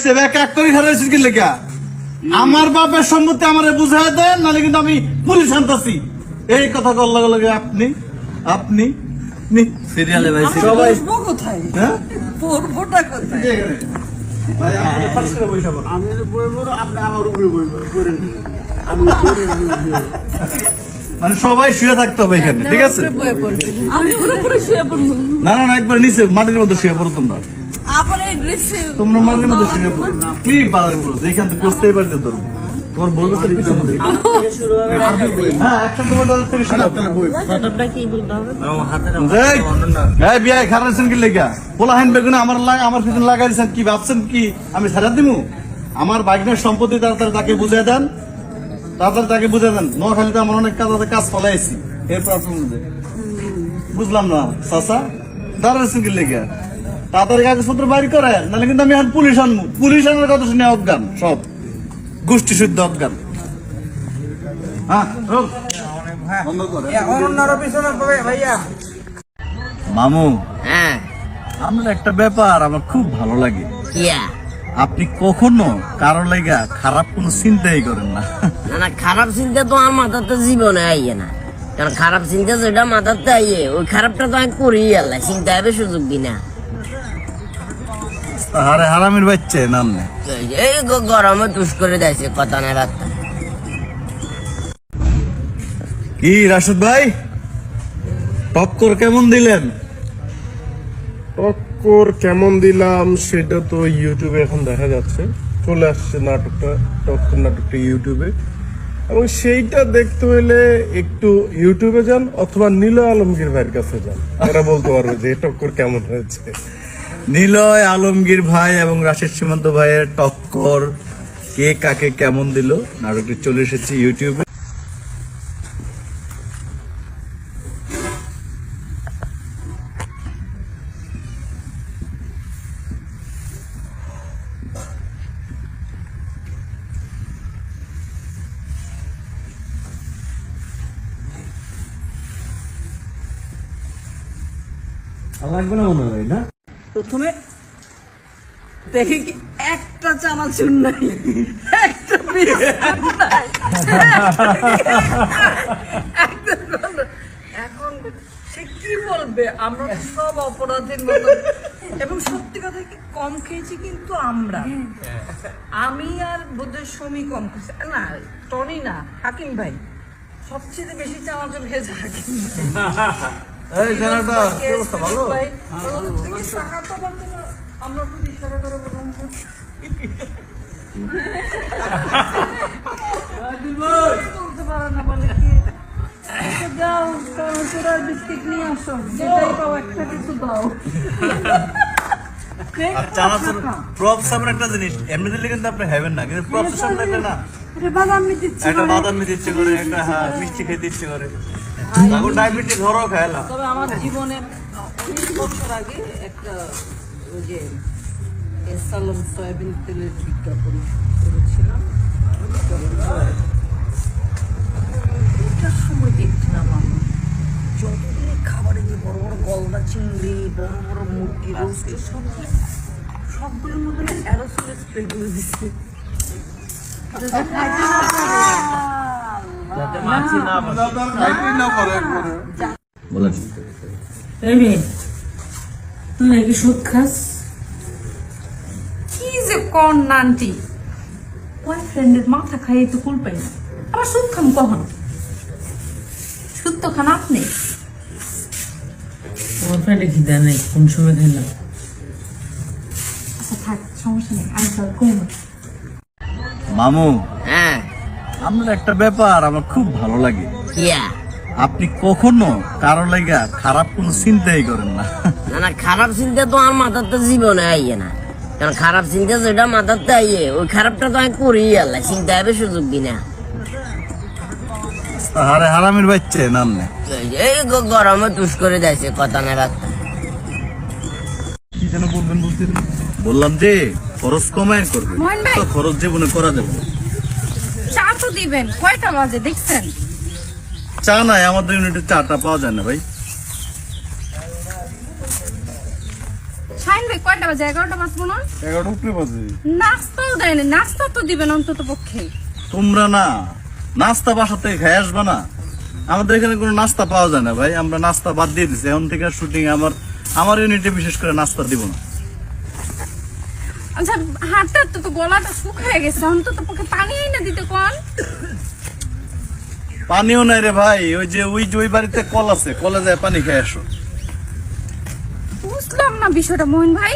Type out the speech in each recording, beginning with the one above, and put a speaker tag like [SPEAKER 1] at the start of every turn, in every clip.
[SPEAKER 1] হয়েছে এক এক করে খারাইছিস কি লেখা আমার বাপের সম্মতি আমারে বুঝাই দেন নাহলে কিন্তু আমি পুলিশ আনতাছি। এই কথা কল্লা লাগে আপনি আপনি সিরিয়ালে ভাই সবাই
[SPEAKER 2] কোথায়?
[SPEAKER 1] হ্যাঁ?
[SPEAKER 2] পড়বোটা কোথায়?
[SPEAKER 1] ভাই আপনি ফার্স্ট করে বসে পড়ুন।
[SPEAKER 3] আমি বলব আপনি আমার উপরে বলব
[SPEAKER 1] মানে সবাই শুয়ে থাকতে হবে এখানে ঠিক আছে? না না না একবার নিচে মাটির মধ্যে শুয়ে পড়ো তোমরা। তোমরা মাটির মধ্যে শুয়ে পড়ো। কি বাজার করো থেকে বসতেই পারতে ধরবো তোমার বলব তো মধ্যে হ্যাঁ একটা তোমার থেকে শুনে খারাপ কি লেগা? পোলা হাইন বেগুনে আমার লাগা আমার পিছনে লাগাই দিয়েছেন কি ভাবছেন কি? আমি ছাড়া দিমু? আমার বাইকের সম্পত্তি তাড়াতাড়ি তাকে বুঝিয়ে দেন। তাড়াতাড়ি তাকে বুঝিয়ে দেন। নোয়াখালীতে আমার অনেক কাজ আছে কাজ ফলাইছি। এরপর আপনার বুঝলাম না চাচা। দাঁড়াচ্ছেন কি লেগা? তাড়াতাড়ি কাগজপত্র বাইর করে নাহলে কিন্তু আমি এখন পুলিশ আনব পুলিশ আনার কথা শুনে অজ্ঞান সব। গোষ্ঠী শুদ্ধ অজ্ঞান। হ্যাঁ মামু
[SPEAKER 4] হ্যাঁ।
[SPEAKER 1] আপনার একটা ব্যাপার আমার খুব ভালো লাগে। আপনি কখনো কারও লেগা খারাপ কোনো চিন্তাই করেন না।
[SPEAKER 4] না না খারাপ চিন্তা তো আমার মাথাতে জীবনে আইয়ে না। কারণ খারাপ চিন্তা যেটা মাথাতে আইয়ে ওই খারাপটা তো আমি করি আল্লাহ চিন্তা হবে সুযোগ দিই
[SPEAKER 1] হারামির বাচ্চা নাম নেই।
[SPEAKER 4] এই গরমে তুষ করে দিয়েছে কথা না রাস্তা
[SPEAKER 1] কি রাশেদ ভাই? টক্কর কেমন দিলেন?
[SPEAKER 3] টক্কর কেমন দিলাম সেটা তো ইউটিউবে এখন দেখা যাচ্ছে। চলে আসছে নাটকটা টক্কর নাটকটা ইউটিউবে। এবং সেইটা দেখতে হলে একটু ইউটিউবে যান অথবা নীল আলমগীর ভাইয়ের কাছে যান। এরা বলতে পারবে যে টক্কর কেমন হয়েছে।
[SPEAKER 1] নিলয় আলমগীর ভাই এবং রাশেদ সীমান্ত ভাইয়ের টক্কর কে কাকে কেমন দিল নাটকটি চলে এসেছে ইউটিউবে।
[SPEAKER 2] প্রথমে দেখে কি একটা চানাচুর নাই? এখন সে কি বলবে? আমরা সব অপরাধের মতো। এবং সত্যি কথা কি, কম খেয়েছি কিন্তু আমরা। আমি আর বোধহয় সমী কম খেয়েছি। না, টনি না, হাকিম ভাই। সবচেয়ে বেশি চানাচুর খেয়েছে হাকিম ভাই।
[SPEAKER 1] এই জানাটা কি অবস্থা ভালো।
[SPEAKER 2] আমরা তো ইশারা করে আচ্ছা বিস্কিট নিয়ে আসো। যেটাই পাও একটা কিছু দাও।
[SPEAKER 1] প্রপস আমার একটা জিনিস। এমনি দিলে কিন্তু আপনি হেবেন না কিন্তু প্রপস সামনে একটা না। একটা বাদাম নিতে ইচ্ছে করে একটা হ্যাঁ মিষ্টি খেতে ইচ্ছে করে। এখন ডায়াবেটিস ধরো খাইলাম
[SPEAKER 2] তবে আমার জীবনে অনেক বছর আগে একটা ওই যে এসালম সয়াবিন তেলের বিজ্ঞাপন করেছিলাম। এটার সময় দেখছিলাম আমি। যতগুলি খাবারে যে বড় বড় গলদা চিংড়ি বড় বড় মুরগি রোস্ট সব সবগুলোর মধ্যে অ্যারোসোল স্প্রে করে দিচ্ছে
[SPEAKER 5] তুই নাকি সুদ খাস?
[SPEAKER 2] কি যে কন নানটি? বয়ফ্রেন্ডের মাথা খাইয়ে তো কুল পাই না। আবার সুদ খাম কখন? সুদ তো খান আপনি।
[SPEAKER 5] খিদা নেই কোন সময় খাইলাম
[SPEAKER 2] আচ্ছা থাক সমস্যা নেই আমি
[SPEAKER 1] মামু।
[SPEAKER 4] হ্যাঁ।
[SPEAKER 1] আপনার একটা ব্যাপার আমার খুব ভালো লাগে। আপনি কখনো কারও লেগা খারাপ কোনো চিন্তাই করেন না।
[SPEAKER 4] না না খারাপ চিন্তা তো আমার মাথাতে জীবনে আইয়ে না। কারণ খারাপ চিন্তা যেটা মাথাতে আইয়ে ওই খারাপটা তো আমি করি আল্লাহ চিন্তা হবে সুযোগ দিই না।
[SPEAKER 1] আরে হারামির বাচ্চা নাম নেই।
[SPEAKER 4] এই গরমে তুষ করে দিয়েছে কথা না রাস্তা
[SPEAKER 1] কি যেন বলবেন বলতে? বললাম যে খরচ কমায় করবে
[SPEAKER 6] মোহন ভাই।
[SPEAKER 1] তো খরচ জীবনে করা যাবে
[SPEAKER 6] চা তো দিবেন কয়টা বাজে দেখছেন?
[SPEAKER 1] চা নাই আমাদের ইউনিটে চাটা পাওয়া যায় না ভাই।
[SPEAKER 6] ভাই কয়টা বাজে? এগারোটা বাজবো না
[SPEAKER 1] এগারোটা উপরে বাজে।
[SPEAKER 6] নাস্তাও দেয়নি নাস্তা তো দিবেন অন্তত পক্ষে।
[SPEAKER 1] তোমরা না নাস্তা বাসা থেকে খেয়ে আসবা না। আমাদের এখানে কোনো নাস্তা পাওয়া যায় না ভাই আমরা নাস্তা বাদ দিয়ে দিচ্ছি এখন থেকে শুটিং আমার আমার ইউনিটে বিশেষ করে নাস্তা দিব না।
[SPEAKER 6] আচ্ছা হাঁটতে তো গলাটা শুকিয়ে গেছে অন্তত পক্ষে পানি
[SPEAKER 1] পানিও নাই রে ভাই ওই যে ওই যে ওই বাড়িতে কল আছে কলে যায় পানি খেয়ে আসো।
[SPEAKER 6] বুঝলাম না বিষয়টা মোহন ভাই।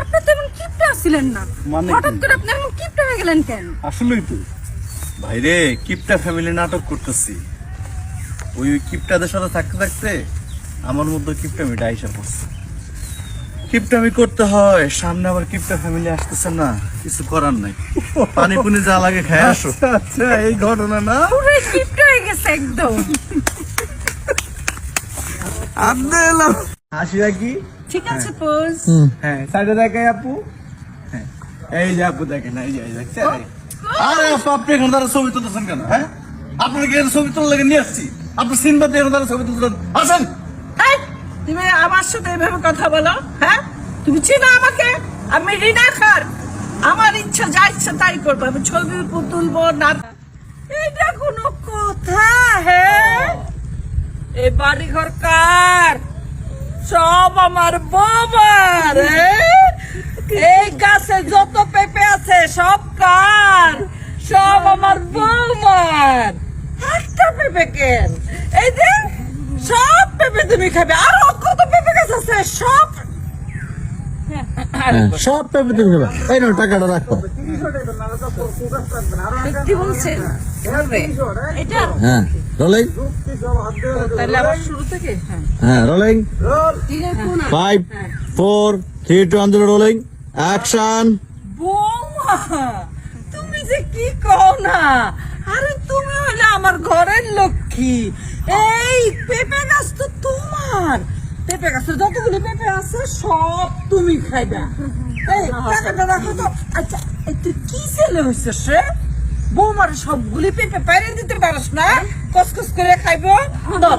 [SPEAKER 6] আপনি তো এমন কিপটা ছিলেন না।
[SPEAKER 1] মানে
[SPEAKER 6] হঠাৎ করে আপনি এমন কিপটা হয়ে গেলেন কেন?
[SPEAKER 1] আসলেই তো। ভাই রে কিপটা ফ্যামিলি নাটক করতেছি। ওই কিপটাদের সাথে থাকতে থাকতে আমার মধ্যে কিপটা আইসা পড়ছে। কিপটামি করতে হয় সামনে আবার কিপটা ফ্যামিলি আসতেছে না কিছু করার নাই। পানি পুনি যা লাগে খেয়ে আসো।
[SPEAKER 3] আচ্ছা এই ঘটনা না?
[SPEAKER 6] পুরো কিপটা হয়ে গেছে একদম।
[SPEAKER 3] এলাম হাসিয়া কি
[SPEAKER 2] ঠিক আছে পোজ।
[SPEAKER 3] হ্যাঁ সাইডে দেখে আপু। হ্যাঁ এই যে আপু দেখেন এই যে দেখছে
[SPEAKER 1] আরে আপা, আপনি এখানে ছবি তুলতেছেন কেন হ্যাঁ? আপনার কি ছবি তোলার লেগে নিয়ে আসছি। আপনি সিনবাদ এখানে দাঁড়া ছবি তুলতেছেন। আসেন!
[SPEAKER 2] তুমি আমার সাথে এভাবে কথা বলো হ্যাঁ? তুমি চিনো আমাকে? আমি রিনা খার আমার ইচ্ছা, যা ইচ্ছা তাই করব। আমি ছবি তুলবো না এটা কোনো কথা হ্যাঁ এ বাড়ি ঘর কার? সব আমার বাবার? এই গাছে যত পেঁপে আছে, সব কার? সব আমার বৌমার। একটা পেঁপে কেন? এই যে সব পেঁপে তুমি খাবে। আরও কত পেঁপে গাছ আছে সব
[SPEAKER 7] সব পেপে তুমি খাবে। এই নাও টাকাটা রাখো।
[SPEAKER 2] সত্যি বলছেন এটা?
[SPEAKER 7] হ্যাঁ। রোলিং
[SPEAKER 2] তাহলে আবার শুরু থেকে? হ্যাঁ।
[SPEAKER 7] হ্যাঁ rolling. Five four three two one zero rolling action
[SPEAKER 2] বৌমা তুমি যে কি কও না? আরে তুমি হলে আমার ঘরের লক্ষ্মী। এই পেঁপে গাছ তো তোমার। পেঁপে গাছ যতগুলি পেঁপে আছে, সব তুমি খাইবা। এই, টাকাটা তো। আচ্ছা তুই কি ছেলে হইছে সে? বৌমার সবগুলি পেঁপে পাইরে দিতে পারস না? কসকস করে খাইবো। ধর।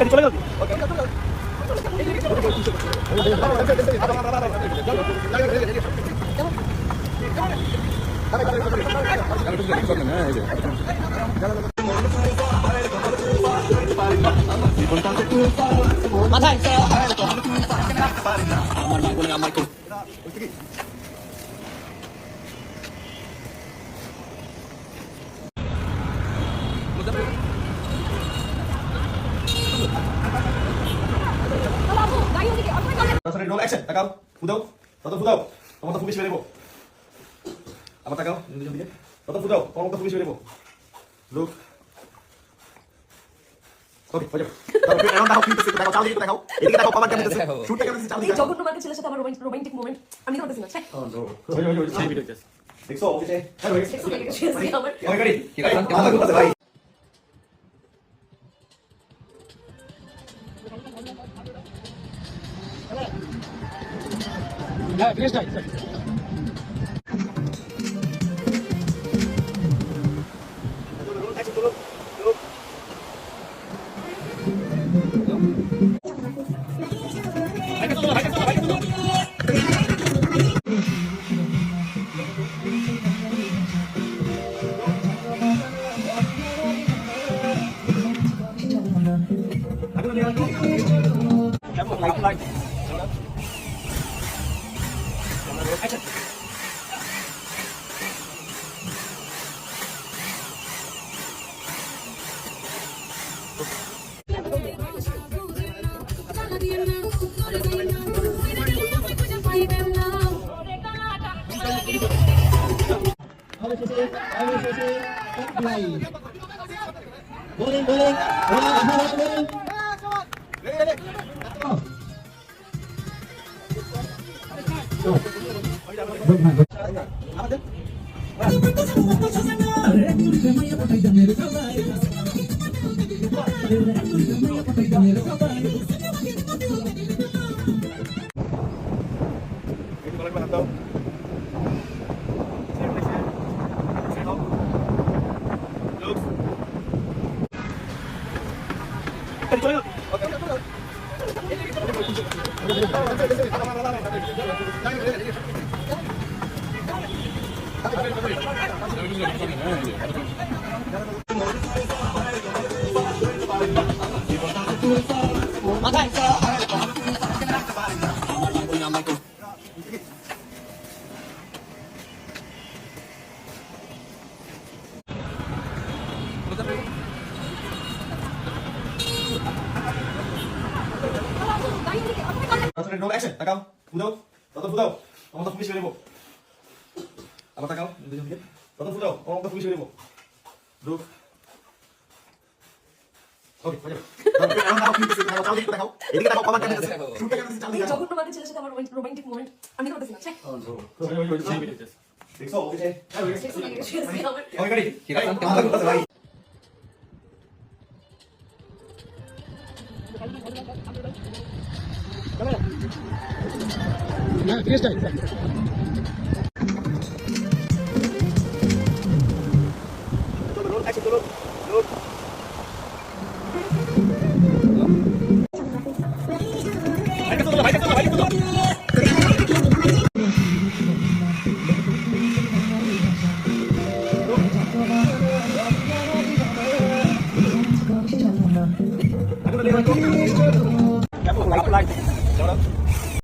[SPEAKER 2] ধর
[SPEAKER 8] তারপরে রোল অ্যাকশন তাকাও ফুদাও তত ফুদাও তোমার তো ফুবিশ বেরেবো আবার তাকাও দুজন দিকে। তত ফুদাও তোমার তো ফুবিশ বেরেবো look okay Krishna bowling bowling bowling bowling Gracias. তারপরে রোল অ্যাকশন তাকাও ফুদাও তত ফুদাও তোমার তো পুলিশ বেরোবো আবার তাকাও দুজন দিকে তত ফুদাও তোমার তো পুলিশ ওকে দাও প্লিজ দেখাও এদিকে দেখাও কমান্ড শুটটা চাল
[SPEAKER 9] ছেলের সাথে আমার রোমান্টিক মোমেন্ট আমি না।
[SPEAKER 8] দেখছ ওকে
[SPEAKER 9] আমার-
[SPEAKER 8] আমাদের কথা